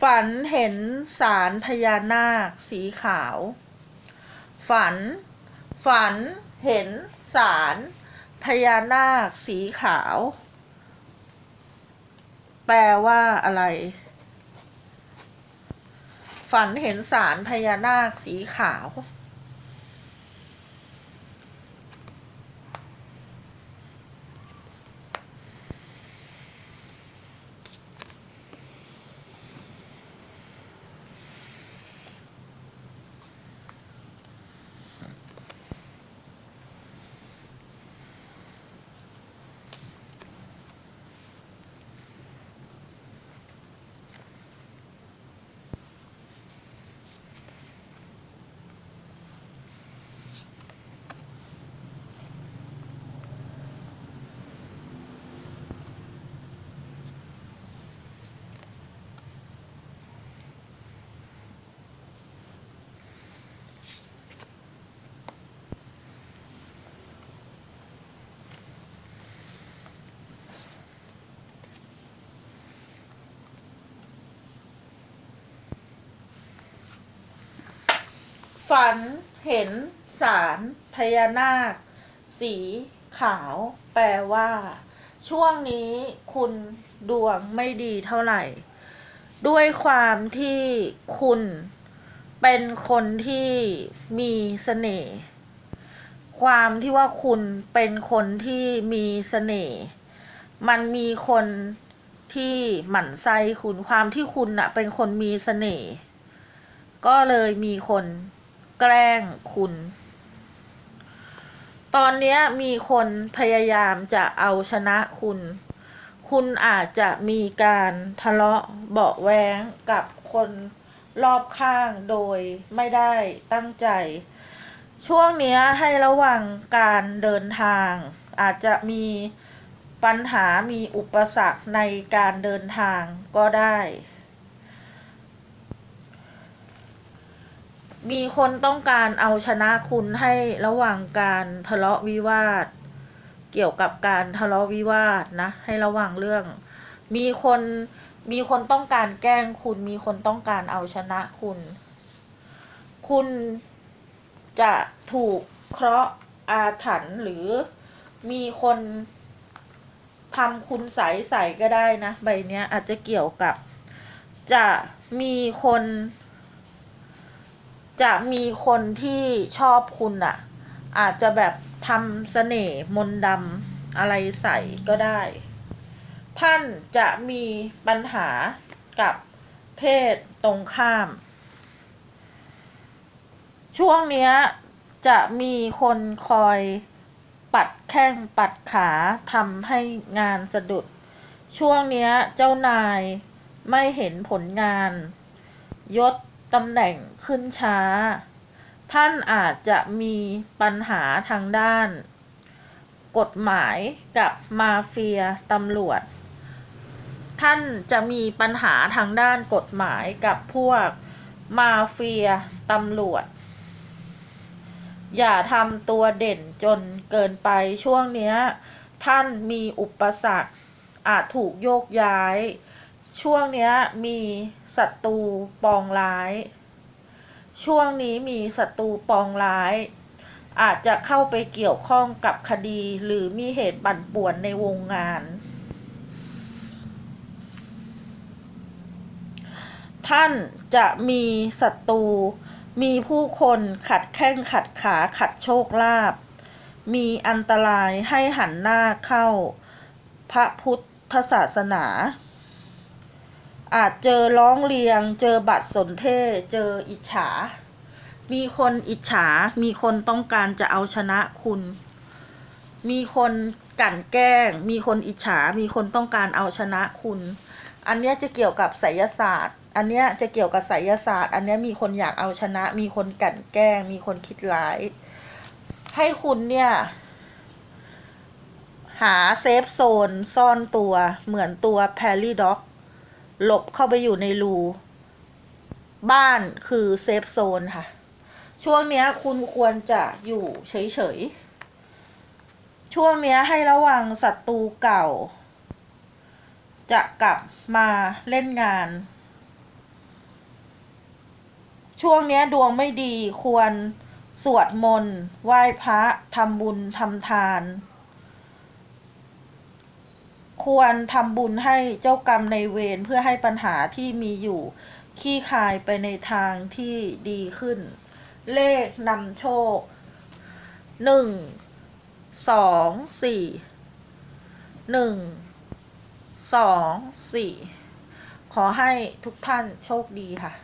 ฝันเห็นสารพญานาคสีขาว ฝัน ฝันเห็นสารพญานาคสีขาว แปลว่าอะไร ฝันเห็นสารพญานาคสีขาว ฝันเห็นสารพญานาค สีขาว แปลว่า ช่วงนี้คุณดวงไม่ดีเท่าไหร่ ด้วยความที่คุณเป็นคนที่มีเสน่ห์ความที่ว่าคุณเป็นคนที่มีเสน่ห์มันมีคนที่หมั่นไส้คุณความที่คุณน่ะเป็นคนมีเสน่ห์ก็เลยมีคน แกล้งคุณ ตอนนี้มีคนพยายามจะเอาชนะคุณ คุณอาจจะมีการทะเลาะเบาแวงกับคนรอบข้างโดยไม่ได้ตั้งใจ ช่วงเนี้ยให้ระวังการเดินทาง อาจจะมีปัญหามีอุปสรรคในการเดินทางก็ได้ มีคนต้องการเอาชนะคุณให้ระหว่างการทะเลาะวิวาท เกี่ยวกับการทะเลาะวิวาทนะ ให้ระวังเรื่อง มีคนมีคนต้องการแกล้งคุณ มีคนต้องการเอาชนะคุณ คุณจะถูกเคราะห์อาถรรพ์หรือมีคนทำคุณใสใสก็ได้นะ ใบเนี้ยอาจจะเกี่ยวกับ จะมีคน จะมีคนที่ชอบคุณอะ่ะ อาจจะแบบทำเสน่ห์มนดำอะไรใส่ก็ได้ ท่านจะมีปัญหากับเพศตรงข้าม ช่วงเนี้ยจะมีคนคอยปัดแข้งปัดขาทำให้งานสะดุด ช่วงเนี้ยเจ้านายไม่เห็นผลงาน ยศ ตำแหน่งขึ้นช้า ท่านอาจจะมีปัญหาทางด้าน กฎหมายกับมาเฟียตำรวจ ท่านจะมีปัญหาทางด้านกฎหมายกับพวกมาเฟียตำรวจ อย่าทำตัวเด่นจนเกินไปช่วงเนี้ย ท่านมีอุปสรรคอาจถูกโยกย้าย ช่วงเนี้ยมี ศัตรูปองร้าย ช่วงนี้มีศัตรูปองร้าย อาจจะเข้าไปเกี่ยวข้องกับคดีหรือมีเหตุปั่นป่วนในวงงาน ท่านจะมีศัตรูมีผู้คนขัดแข้งขัดขาขัดโชคลาภมีอันตรายให้หันหน้าเข้า พระพุทธศาสนา อาจเจอร้องเรียง เจอบัตรสนเทศเจออิจฉา มีคนอิจฉา มีคนต้องการจะเอาชนะคุณ มีคนกลั่นแกล้ง มีคนอิจฉา มีคนต้องการเอาชนะคุณ อันเนี้ยจะเกี่ยวกับไสยศาสตร์ อันเนี้ยจะเกี่ยวกับไสยศาสตร์ อันเนี้ยมีคนอยากเอาชนะ มีคนกลั่นแกล้ง มีคนคิดร้าย ให้คุณเนี่ยหาเซฟโซนซ่อนตัวเหมือนตัวแพรรี่ด็อก หลบเข้าไปอยู่ในรู บ้านคือเซฟโซนค่ะ ช่วงเนี้ยคุณควรจะอยู่เฉยๆ ช่วงเนี้ยให้ระวังศัตรูเก่า จะกลับมาเล่นงาน ช่วงเนี้ยดวงไม่ดีควรสวดมนต์ไหว้พระทำบุญทำทาน ควรทำบุญให้เจ้ากรรมในเวรเพื่อให้ปัญหาที่มีอยู่ขี้คายไปในทางที่ดีขึ้น เลขนำโชคหนึ่งสองสี่หนึ่งสองสี่ขอให้ทุกท่านโชคดีค่ะ